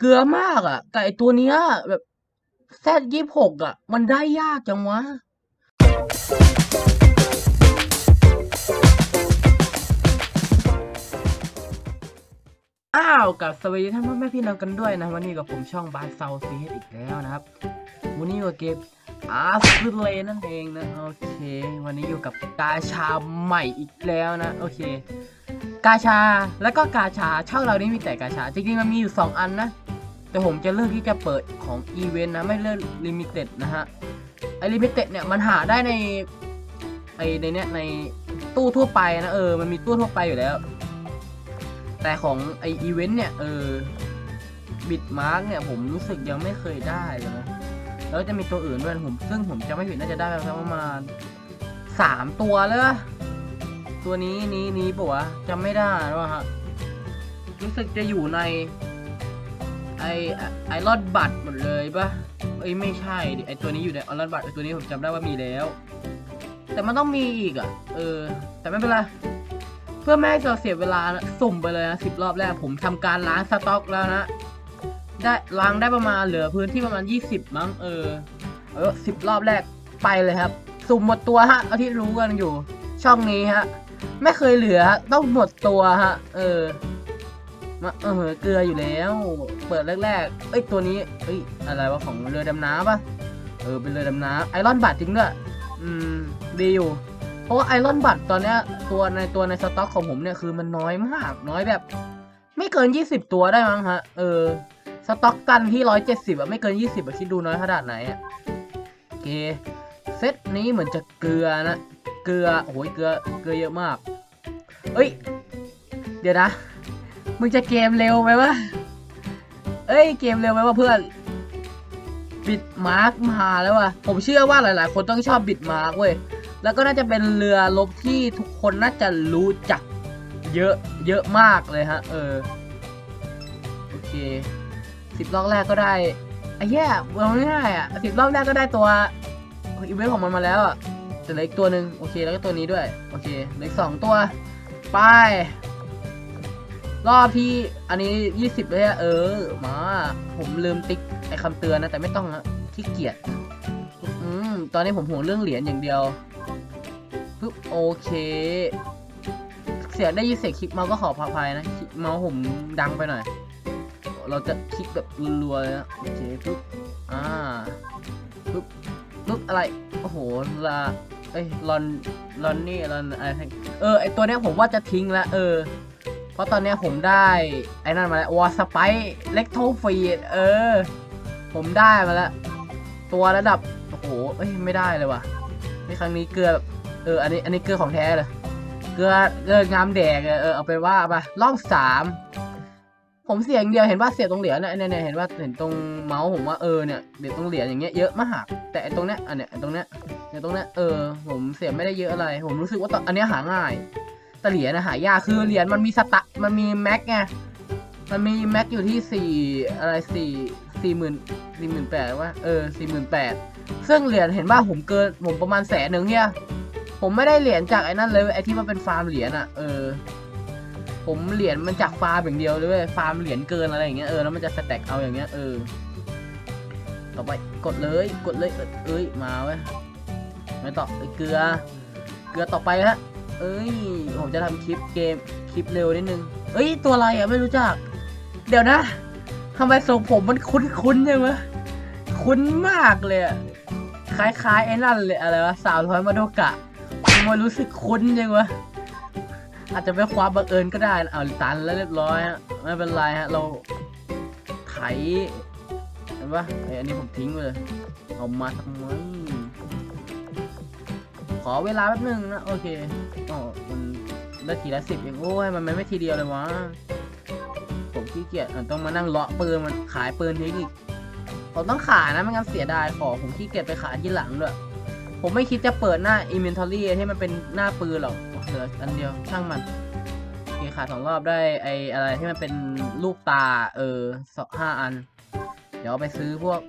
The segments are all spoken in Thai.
เกลือมากอะแต่ไอตัวเนี้ยแบบแซดยี่หกอะ มันได้ยากจังวะ อ้าวกับสวัสดีท่านพ่อแม่พี่น้องกันด้วยนะ วันนี้กับผมช่องบาสเซาซีอีกแล้วนะครับ วันนี้กับเกมอาร์ฟิเลนั่นเองนะ โอเค วันนี้อยู่กับกาชาใหม่อีกแล้วนะ โอเค กาชาแล้วก็กาชาช่องเรานี่มีแต่กาชา จริงๆมันมีอยู่ 2 อันนะ แต่ผมจะเลือกที่จะเปิดของอีเวนต์นะ ไม่เลือกลิมิเต็ดนะฮะ ไอลิมิเต็ดเนี่ย มันหาได้ใน ไอในเนี้ยในตู้ทั่วไปนะ เออ มันมีตู้ทั่วไปอยู่แล้ว แต่ของไออีเวนต์เนี่ย เออบิดมาร์กเนี่ย ผมรู้สึกยังไม่เคยได้เลยนะ แล้วจะมีตัวอื่นด้วยผม ซึ่งผมจะไม่ผิดน่าจะได้ประมาณสามตัวเลยตัวนี้นี้นี้ปะวะจำไม่ได้แล้วอฮะรู้สึกจะอยู่ใน ไอไอรอดบัตหมดเลยปะเอ้ยไม่ใช่ดิไอตัวนี้อยู่ในออรอดบัตไอตัวนี้ผมจำได้ว่ามีแล้ว แต่มันต้องมีอีกอะ เออ แต่ไม่เป็นไรเพื่อไม่ให้เราเสียเวลาสุ่มไปเลยนะสิบรอบแรกผมทำการล้างสต็อกแล้วนะได้ล้างได้ประมาณเหลือพื้นที่ประมาณยี่สิบมั้งเออเออสิบรอบแรกไปเลยครับ สุ่มหมดตัวฮะเอาที่รู้กันอยู่ ช่องนี้ฮะ ไม่เคยเหลือฮะต้องหมดตัวฮะ เออ มาเออเกลืออยู่แล้ว เปิดแรกๆ เอ้ยตัวนี้เอ้ยอะไรวะของเรือดำน้ำปะเออเป็นเรือดำน้ำไอรอนบัตจริงด้วยอืมดีอยู่เพราะว่าไอรอนบัตตอนเนี้ยตัวในตัวในสต็อกของผมเนี่ยคือมันน้อยมากน้อยแบบ ไม่เกิน 20 ตัวได้มั้งฮะเออสต็อกกันที่ 170อะไม่เกิน 20อะคิดดูน้อยขนาดไหนอะโอเคเซตนี้เหมือนจะเกลือนะเกลือโอ้ยเกลือเกลือเยอะมาก เอ้ย เดี๋ยวนะ มึงจะเกมเร็วไหมวะ เอ้ยเกมเร็วไหมวะเพื่อน บิดมาร์กมาแล้วว่ะ ผมเชื่อว่าหลาย ๆ คนต้องชอบบิดมาร์กเว้ย แล้วก็น่าจะเป็นเรือรบที่ทุกคนน่าจะรู้จัก เยอะเยอะมากเลยฮะ เออ โอเคสิบรอบแรกก็ได้ไอ้แย่เอาง่ายๆอะสิบรอบแรกก็ได้ตัวอีเวนต์ของมันมาแล้วอะแต่เหลืออีกตัวหนึ่งโอเคแล้วก็ตัวนี้ด้วย โอเคเหลืออีกสองตัว ไป รอบที่อันนี้ยี่สิบเลยอะเออมาผมลืมติ๊กไอคำเตือนนะ แต่ไม่ต้องนะขี้เกียจอืมตอนนี้ผมห่วงเรื่องเหรียญอย่างเดียวปึ๊บโอเค เสียงได้ยินเสียงคลิกเมาส์ก็ขอพาภัยนะคลิกเมาส์ผมดังไปหน่อย เราจะคลิกแบบรัวๆเลยนะโอเคปึ๊บอ่าปึ๊บปึ๊บอะไรโอ้โหลาเอ้ยลอนลอนนี่ลอนอะไรเออไอตัวเนี้ยผมว่าจะทิ้งล้วเออ ราะตอนนี้ผมได้ไอ้นั่นมาแล้ววอสไปเล็กโทฟีดเออ ผมได้มาแล้ว ตัวระดับ โอ้โหเอ้ยไม่ได้เลยว่ะในครั้งนี้เกลือเอออันนี้อันนี้เกลือของแท้เลยเกลือเกลืองามแดกเออเอาไปนว่าไปรอบสามผมเสียงเดียวเห็นว่าเสียตรงเหรียญเนี่ยเนี่ยเนี่ยเห็นว่าเห็นตรงเมาส์ผมว่าเออเนี่ยเดี๋ยวตรงเหรียญอย่างเงี้ยเยอะมากแต่ตรงเนี้ยอันเนี้ยตรงเนี้ยเนี่ยตรงเนี้ยเออผมเสียไม่ได้เยอะอะไร ผมรู้สึกว่าตอนอันเนี้ยหาง่าย แต่เหรียญนะหายากคือเหรียญมันมีสตะมันมีแม็กไงมันมีแม็กอยู่ที่สี่อะไรสี่สี่หมื่นสี่หมื่นแปดว่าเออสี่หมื่นแปดซึ่งเหรียญเห็นว่าผมเกินผมประมาณแสนหนึ่งเนี่ยผมไม่ได้เหรียญจากไอ้นั่นเลยไอ้ที่มันเป็นฟาร์มเหรียญอะเออ ผมเหรียญมันจากฟาร์มอย่างเดียวเลยเว้ยฟาร์มเหรียญเกินอะไรอย่างเงี้ยเออแล้วมันจะสแต็กเอาอย่างเงี้ยเออต่อไปกดเลยกดเลยเออเอ้ยมาเว้ยไม่ต่อเอ้ยเกลือ เกลือต่อไปฮะ เอ้ย ผมจะทำคลิปเกมคลิปเร็วนิดนึง เอ้ย ตัวอะไรอะไม่รู้จัก เดี๋ยวนะทำไมทรงผมมันคุ้นๆยังวะคุ้นมากเลยคล้ายๆไอ้นั่นเลยอะไรวะสาวร้อยมาโดกะทำไมรู้สึกคุ้นยังวะอาจจะเป็นความบังเอิญก็ได้นะเอาตันแล้วเรียบร้อยฮะไม่เป็นไรฮะเราไถเห็นปะไอยอันนี้ผมทิ้งไปเลย เอามาทำไม อเวลาแป๊บนึงนะโอเคอ๋อมันได้ทีละสิบเองโอ้ยมันไม่ทีเดียวเลยวะผมขี้เกียจต้องมานั่งเลาะปืนมันขายปืนทิ้อีกผมต้องขายนะไม่งั้นเสียดายของผมขี้เกียจไปขายที่หลังด้วยผมไม่คิดจะเปิดหน้า inventory ที่มันเป็นหน้าปืนหรอกเหลืออันเดียวช่างมันโอเคขายสองรอบได้ไออะไรที่มันเป็นลูกตาเออสองห้าอัน เดี๋ยวไปซื้อพวก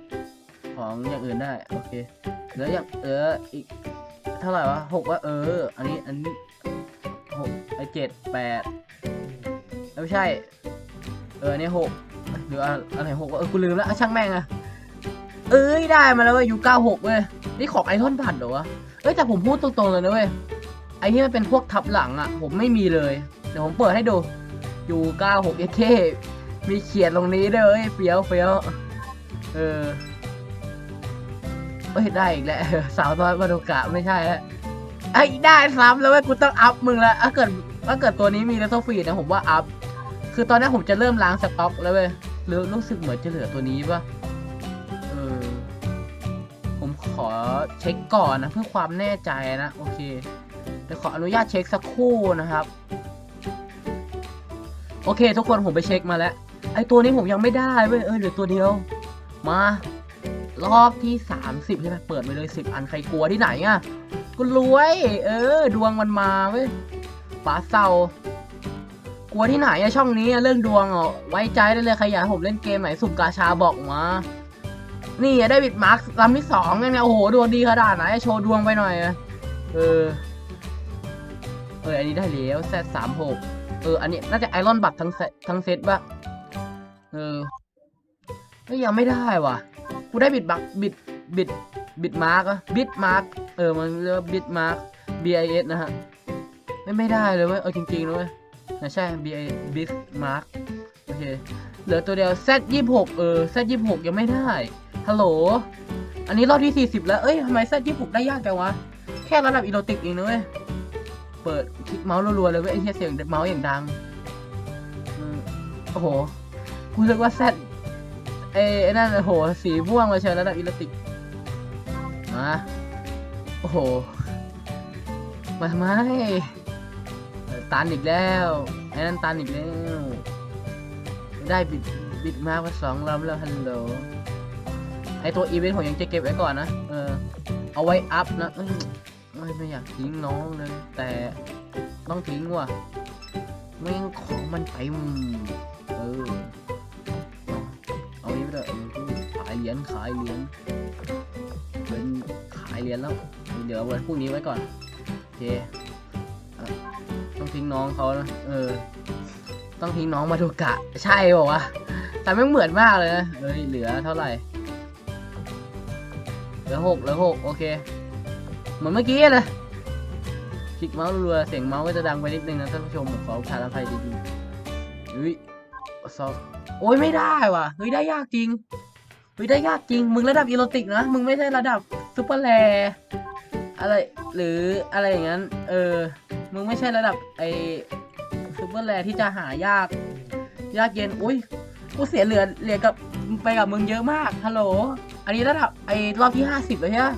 ของอย่างอื่นได้ โอเคเหลืออย่างเอออีก เท่าไหร่วะหกวะเออ อันนี้อันนี้หกไอเจ็ดแปดไม่ใช่ เอออันนี้หกหรืออะไรหกวะเออกูลืมแล้วอะช่างแม่งอะเอ้ยได้มาแล้วเว้ยยูเก้าหกเว้ยนี่ของไอรอนบัตเหรอวะเอ้ยแต่ผมพูดตรงๆเลยนะเว้ยไอที่มันเป็นพวกทับหลังอะผมไม่มีเลย เดี๋ยวผมเปิดให้ดูยูเก้าหกเอเคมีเขียนตรงนี้เว้ยเฟี้ยวเฟี้ยวเออ เอ้ยได้อีกแล้วสาวน้อยมาโดกะไม่ใช่แล้วไอ้ได้ซ้ำแล้วเว้ยกูต้องอัพมึงแล้วถ้าเกิดถ้าเกิดตัวนี้มีเลโซฟีดนะผมว่าอัพคือตอนนี้ผมจะเริ่มล้างสต็อกแล้วเว้ยหรือรู้สึกเหมือนจะเหลือตัวนี้ปะเออผมขอเช็คก่อนนะเพื่อความแน่ใจนะโอเคเดี๋ยวขออนุญาตเช็คสักครู่นะครับ โอเค ทุกคนผมไปเช็คมาแล้วไอตัวนี้ผมยังไม่ได้เว้ยเออเหลือตัวเดียว มา รอบที่ 30 ใช่ไหมเปิดไปเลย 10 อันใครกลัวที่ไหนอะก็รวย เออ ดวงมันมาเว้ยป๋าเซากลัวที่ไหนอะช่องนี้เรื่องดวงอะไว้ใจได้เลยใครอยากให้ผมเล่นเกมไหนสุ่มกาชาบอกมานี่อะได้บิดมาร์คลำที่สองไงเนี่ยโอ้โหดวงดีขนาดไหนโชว์ดวงไปหน่อย เออ เออ อันนี้ได้แล้วแซดสามหกเออ อันนี้น่าจะไอรอนบัตทั้งเซตทั้งเซตปะเออยยังไม่ได้ว่ะ กูได้บิดบักบิดบิดบิดมาร์กอะบิดมาร์กเออมันเรียกว่าบิดมาร์ก B I S นะฮะไม่ไม่ได้เลยเว้ยเออจริงๆนะเว้ยนะใช่ B I B Mark โอเคเหลือตัวเดียว Z ยี่หกเออ Z ยี่หกยังไม่ได้ฮัลโหลอันนี้รอบที่ 40 แล้วเอ้ยทำไม Z ยี่หกได้ยากจังวะแค่ระดับอีโรติกเองนะเว้ยเปิดคลิกเมาส์รัวๆเลยเว้ยไอ้เหี้ยเสียงเมาส์อย่างดังโอ้โหกูนึกว่า Z เอ้ไอ้นั่นโอ้โหสีม่วงมาเชียวระดับอีโรติกมาโอ้โหมาทำไมตันอีกแล้วไอ้นั่นตันอีกแล้ว ได้บิดบิดมากกว่าสองลำแล้วฮัลโหลไอตัวอีเวนต์ผมยังจะเก็บไว้ก่อนนะ เออ เอาไว้อัพนะเอ้ยไม่อยากทิ้งน้องเลย แต่ต้องทิ้งว่ะแม่งของมันเต็มเออ เหรียญขายเหรียญเป็นขายเหรียญแล้ว เดี๋ยวเอาไว้พรุ่งนี้ไว้ก่อนโอเคต้องทิ้งน้องเขานะเออ ต้องทิ้งน้องมาดูกะ ใช่บอกว่าแต่ไม่เหมือนมากเลยนะเอ้ยเหลือเท่าไหร่เหลือหกเหลือหกโอเคเหมือนเมื่อกี้เลยคลิกเมาส์รัวเสียงเมาส์ก็จะดังไปนิดนึงนะท่านผู้ชมขอผ่านอภัยดีๆเฮ้ยซอฟโอ้ยไม่ได้ว่ะเฮ้ยได้ยากจริง เฮ้ยได้ยากจริง มึงระดับอีโรติกนะ มึงไม่ใช่ระดับซูเปอร์แรร์อะไรหรืออะไรอย่างนั้น เออ มึงไม่ใช่ระดับไอซูเปอร์แรร์ที่จะหายาก ยากเย็น อุ้ยกูเสียเหลือเหลือกับไปกับมึงเยอะมาก ฮัลโหล อันนี้ระดับไอรอบที่ห้าสิบเลยใช่ไหม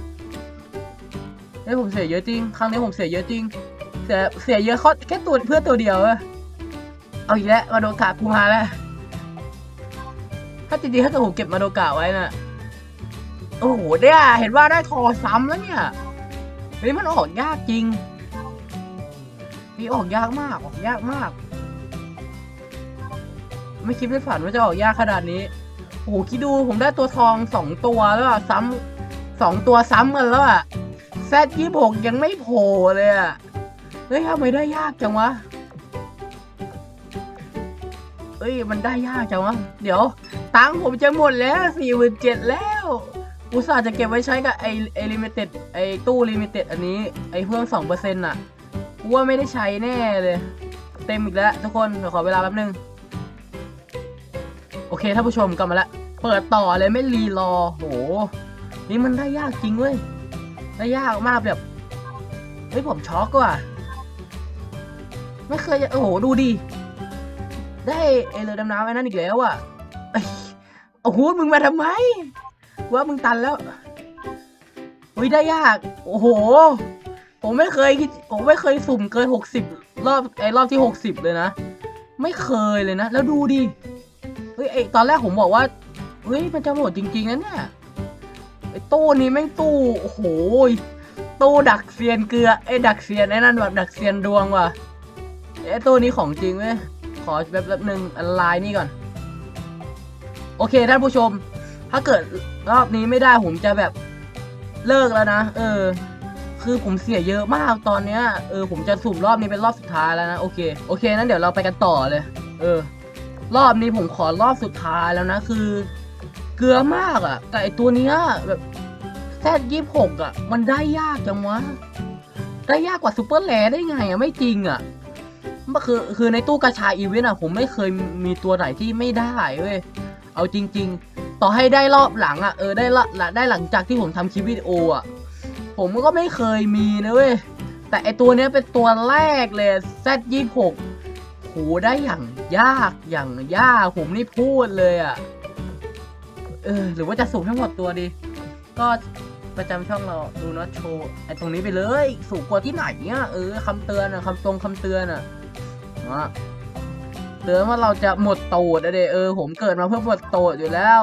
เฮ้ยผมเสียเยอะจริง ครั้งนี้ผมเสียเยอะจริง เสียเสียเยอะแค่ตัวเพื่อตัวเดียวอะเอาอีกแล้วมาโดกะกูมาแล้ว ถ้าจริงๆถ้าเกิดผมเก็บมาโดกะไว้น่ะโอ้โหเนี่ยเห็นว่าได้ทอซ้ำแล้วเนี่ยเฮ้ยมันออกยากจริงนี่ออกยากมากออกยากมาก ไม่คิดไม่ฝันว่าจะออกยากขนาดนี้โอ้โหคิดดูผมได้ตัวทองสองตัวแล้วอะซ้ำสองตัวซ้ำกันแล้วอะแซดยี่หกยังไม่โผล่เลยอะเฮ้ยทำไมได้ยากจังวะเอ้ยมันได้ยากจังวะ เดี๋ยว ตังค์ผมจะหมดแล้วสี่หมื่นเจ็ดแล้ว อุตส่าห์จะเก็บไว้ใช้กับไอไอลิมิเต็ดไอตู้ลิมิเต็ดอันนี้ ไอเพิ่มสองเปอร์เซ็นต์อะกูว่าไม่ได้ใช้แน่เลย เต็มอีกแล้วทุกคนเดี๋ยวขอเวลาแป๊บนึง โอเคท่านผู้ชมกลับมาล้วเปิดต่อเลยไม่รีรอ โห นี่มันได้ยากจริงเว้ย ได้ยากมากแบบเฮ้ยผมช็อกว่ะไม่เคย โอ้โห ดูดิ ได้เอเรือดำน้ำไอ้นั่นอีกแล้วอะ โอ้โหมึงมาทำไมว่ามึงตันแล้วเฮ้ยได้ยาก โอ้โห ผมไม่เคยคิดผมไม่เคยสุ่มเกินหกสิบรอบไอ้รอบที่หกสิบเลยนะ ไม่เคยเลยนะ แล้วดูดิเฮ้ยไอตอนแรกผมบอกว่าเฮ้ยมันจะหมดจริงๆนะเนี่ยไอ้ตู้นี้แม่งตู้โอ้โหตู้ดักเซียนเกลือไอ้ดักเซียนไอ้นั่นแบบดักเซียนดวงว่ะไอ้ตู้นี้ของจริงเว้ยขอแป๊บแป๊บนึงอันไลน์นี่ก่อน โอเคท่านผู้ชม ถ้าเกิดรอบนี้ไม่ได้ผมจะแบบเลิกแล้วนะ เออ คือผมเสียเยอะมากตอนเนี้ย เออผมจะสุ่มรอบนี้เป็นรอบสุดท้ายแล้วนะ โอเค โอเคนั้นเดี๋ยวเราไปกันต่อเลย เออ รอบนี้ผมขอรอบสุดท้ายแล้วนะ คือ เกลือมากอะ่ะแต่ไอตัวเนี้ยแบบแซดยี่หกอะ มันได้ยากจังวะ ได้ยากกว่าซูเปอร์แลได้ไงอะ่ะ ไม่จริงอะ่ะมันคือคือในตู้กระชาอีเวนต์อะ ผมไม่เคยมีตัวไหนที่ไม่ได้เว้ย เอาจริง ๆ ต่อให้ได้รอบหลังอะเออได้ละละได้หลังจากที่ผมทำคลิปวิดีโออะผมก็ไม่เคยมีนะเว้ยแต่ไอตัวเนี้ยเป็นตัวแรกเลย Z ยี่หกโหได้อย่างยากอย่างยากผมนี่พูดเลยอะเออหรือว่าจะสูงทั้งหมดตัวดี ก็ประจำช่องเราดูน็อตโชว์ไอตรงนี้ไปเลย สูงกว่าที่ไหนเนี่ยเออคำเตือนอะคำตรงคำเตือนอะอะ เตือนว่าเราจะหมดโตดอะเดเออผมเกิดมาเพื่อหมดโตดอยู่แล้ว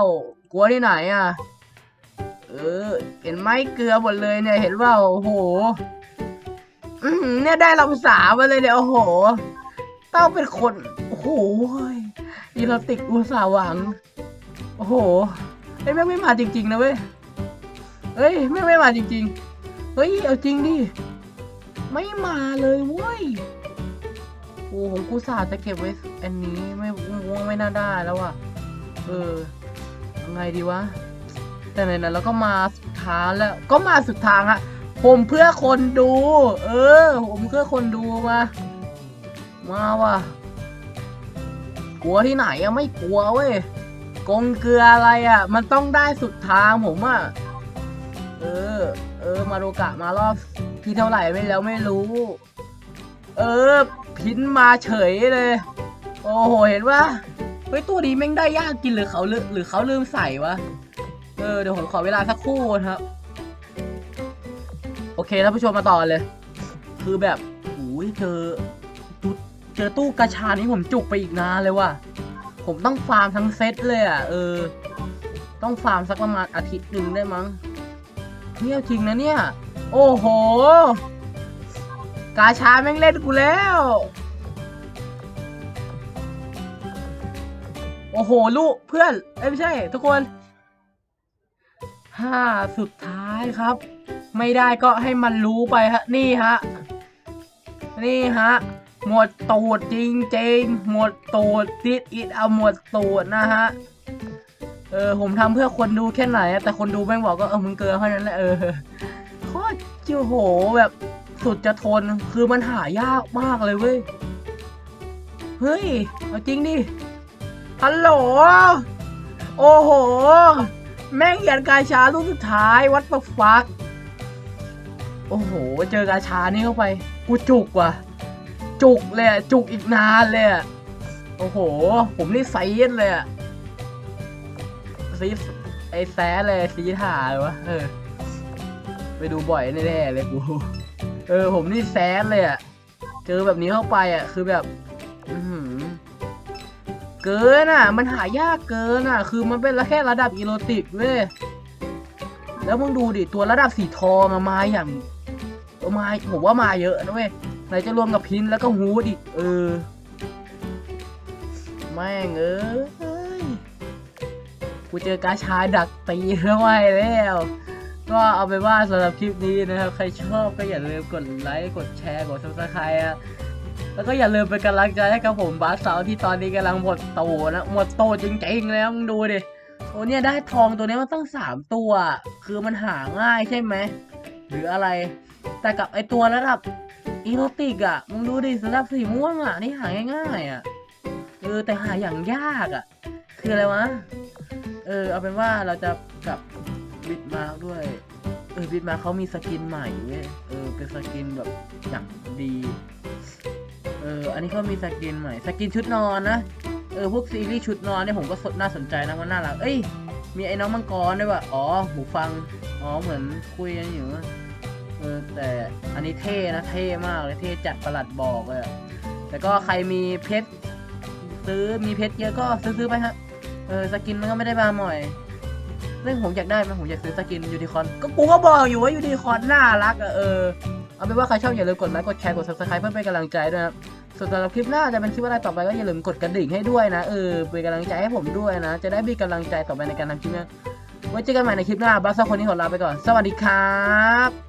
กลัวที่ไหนอะ เออ เห็นไหมเกลือหมดเลยเนี่ยเห็นว่าโอ้โหเนี่ยได้ลำสามมาเลยเนี่ยโอ้โห ต้องเป็นคนโอ้โหอีโรติกอุตสาห์หวัง โอ้โหเฮ้แม่งไม่มาจริงๆนะเว้ยเฮ้ยแม่งไม่มาจริงๆ เฮ้ยเอาจริงดิไม่มาเลยเว้ย โอ้ผมกูสาห์จะเก็บไว้อันนี้ไม่ง่วงไม่น่าได้แล้วอะ เออยังไงดีวะ แต่ไหนๆเราก็มาสุดทางแล้ว ก็มาสุดทางอะผมเพื่อคนดู เออ ผมเพื่อคนดูมา มาว่ะ กลัวที่ไหนอะไม่กลัวเว้ยกงเกลืออะไรอะมันต้องได้สุดทางผมอะเออ เออ มาโรกะมารอบที่เท่าไหร่ไม่แล้วไม่รู้ เออ พินมาเฉยเลย โอ้โห เห็นว่าเฮ้ย ตัวนี้แม่งได้ยากกินหรือเขาลืมหรือเขาลืมใส่วะ เออ เดี๋ยวผมขอเวลาสักครู่นะครับ โอเคท่านผู้ชมมาต่อเลย คือแบบโอ้ยเจอเจอตู้กระชานี้ผมจุกไปอีกนานเลยว่ะ ผมต้องฟาร์มทั้งเซตเลยอะ เออ ต้องฟาร์มสักประมาณอาทิตย์หนึ่งได้มั้งเนี่ยจริงนะเนี่ย โอ้โห กาชาแม่งเล่นกูแล้ว โอ้โห ลูกเพื่อนเอ้ยไม่ใช่ ทุกคนห้าสุดท้ายครับ ไม่ได้ก็ให้มันรู้ไปฮะ นี่ฮะ นี่ฮะ หมดตูดจริงๆ หมดตูดติดอิดเอาหมดตูดนะฮะ เออ ผมทำเพื่อคนดูแค่ไหนอะแต่คนดูแม่งบอกก็เออ มึงเกินเท่านั้นแหละเออโคตรจิวโหแบบ สุดจะทนคือมันหายากมากเลยเว้ย เฮ้ย เอาจริงดิ ฮัลโหล โอ้โห แม่งเหยียดกาชาลูกสุดท้ายวัดประฟัก โอ้โห เจอกาชานี่เข้าไป กูจุกว่ะ จุกเลยจุกอีกนานเลยโอ้โห ผมนี่ไซเยนเลยอะซีไอแซะเลยซีถ่าเลยวะเออ ไปดูบ่อยแน่ๆเลยกู เออผมนี่แซดเลยอะเจอแบบนี้เข้าไปอะคือแบบเกินอะ มันหายากเกินอะ คือมันเป็นแค่ระดับอีโรติกเว้ยแล้วมึงดูดิตัวระดับสีทองอะมาอย่างมาผมว่ามาเยอะนะเว้ยไหนจะรวมกับพินแล้วก็ฮูดอีกเออแม่งเอ้ยกูเจอกาชาดักตีแล้วไว้แล้ว ก็เอาไปนว่าสำหรับคลิปนี้นะครับ ใครชอบก็อย่าลืมกดไลค์กดแชร์กดซับสไครต์อะแล้วก็อย่าลืมเป็นกำลังใจให้กับผมบาสเซาที่ตอนนี้กำลังหมดโตนะหมดโตจริงๆแล้วมึงดูดิโอ้เนี่ยได้ทองตัวนี้มันตั้งสามตัว คือมันหาง่ายใช่ไหมหรืออะไร แต่กับไอตัวระดับอีโรติกอะมึงดูดิระดับสีม่วงอะนี่หาง่ายๆอะเออแต่หาอย่างยากอะ คืออะไรวะเออเอาเป็นว่าเราจะ บิดมาด้วย เออบิดมาเขามีสกินใหม่เว้ยเออ เป็นสกินแบบอย่างดี เออ อันนี้ก็มีสกินใหม่ สกินชุดนอนนะ เออ พวกซีรีส์ชุดนอนเนี่ยผมก็สดน่าสนใจนะมันน่ารัก เอ้ย มีไอ้น้องมังกรด้วยว่ะ อ๋อ หูฟัง อ๋อ เหมือนคุยกันอยู่ เออ แต่อันนี้เท่นะ เท่มากเลย เท่จัดประหลัดบอกเลยแต่ก็ใครมีเพชรซื้อ มีเพชรเยอะก็ซื้อๆไปฮะ เออ สกินมันก็ไม่ได้มาหม่อย เรื่องผมอยากได้ไหมผมอยากซื้อสกินยูนิคอนก็กูก็บอกอยู่ว่ายูนิคอนน่ารักอะเออเอาเป็นว่าใครชอบอย่าลืมกดไลค์กดแชร์กด subscribe เพื่อเป็นกำลังใจด้วยนะส่วนสำหรับคลิปหน้าจะเป็นคลิปอะไรต่อไปก็อย่าลืมกดกระดิ่งให้ด้วยนะเออเป็นกำลังใจให้ผมด้วยนะ จะได้มีกำลังใจต่อไปในการทำคลิปน้ไว้เจอกันใหม่ในคลิปหน้าบัสซ่าคนนี้ขอลาไปก่อน สวัสดีครับ